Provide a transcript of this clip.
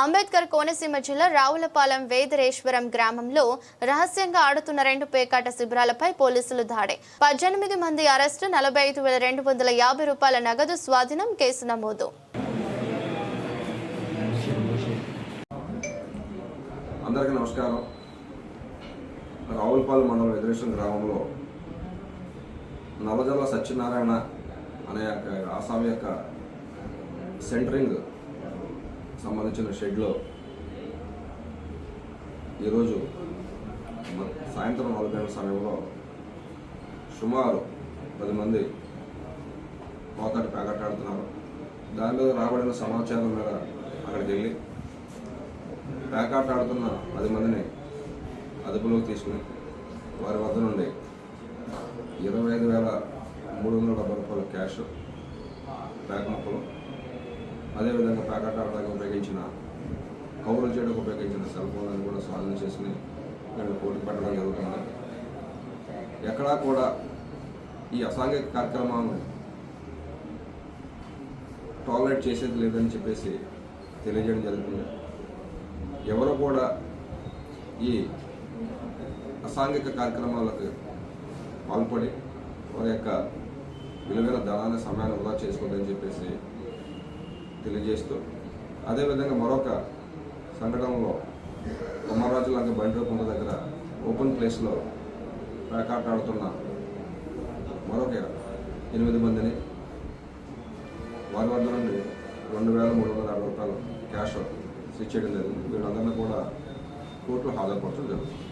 అంబేద్కర్ కోనసీమ జిల్లా రావులపాలెం వేదరేశ్వరం గ్రామంలో రహస్యంగా ఆడుతున్న రెండు పేకాట శిబిరాలపై పోలీసులు దాడి. పద్దెనిమిది మంది అరెస్టు నలభై ఐదు వేల రెండు వందల యాభై రూపాయల నగదు స్వాధీనం కేసు నమోదు. అందరికీ నమస్కారం. రావులపాలెం మండలం ఎదురేశ్వరం గ్రామంలో నవజల సత్యనారాయణ అనే యొక్క ఆసామి యొక్క సెంటరింగ్ సంబంధించిన షెడ్లో ఈరోజు సాయంత్రం నాలుగు గంటల సమయంలో సుమారు పది మంది పోతాడు పేకాటాడుతున్నారు దాని మీద రాబడిన సమాచారం మీద అక్కడికి వెళ్ళి పేకాటాడుతున్న ఆడుతున్న పది మందిని అదుపులోకి తీసుకుని వారి వద్ద నుండి ఇరవై ఐదు వేల మూడు వందల డెబ్బై రూపాయల క్యాష్ ప్యాక్ మొక్కలు అదేవిధంగా ప్యాకెట్ ఆడడానికి ఉపయోగించిన కౌలు చేయడానికి ఉపయోగించిన సెల్ ఫోన్లను కూడా స్వాధీనం చేసుకుని మేము పోటీ పెట్టడం జరుగుతుంది. ఎక్కడా కూడా ఈ అసాంఘిక కార్యక్రమాలను టాలరేట్ చేసేది లేదని చెప్పేసి తెలియజేయడం జరుగుతుంది. ఎవరు కూడా ఈ అసాంఘిక కార్యక్రమాలకు పాల్పడి వారి యొక్క విలువైన ధనాన్ని సమయాన్ని వృధా చేసుకోవద్దని చెప్పేసి తెలియజేస్తూ అదేవిధంగా మరొక సంఘటనలో కొమ్మరాజు లాగా బండికుంట దగ్గర ఓపెన్ ప్లేస్లో ప్యాకాట్ ఆడుతున్న మరొక ఎనిమిది మందిని వారి వద్ద నుండి రెండు వేల మూడు వందల యాభై రూపాయలు క్యాష్ స్విచ్ చేయడం జరిగింది. వీళ్ళందరినీ కూడా కోర్టులో హాజరుపరచడం జరుగుతుంది.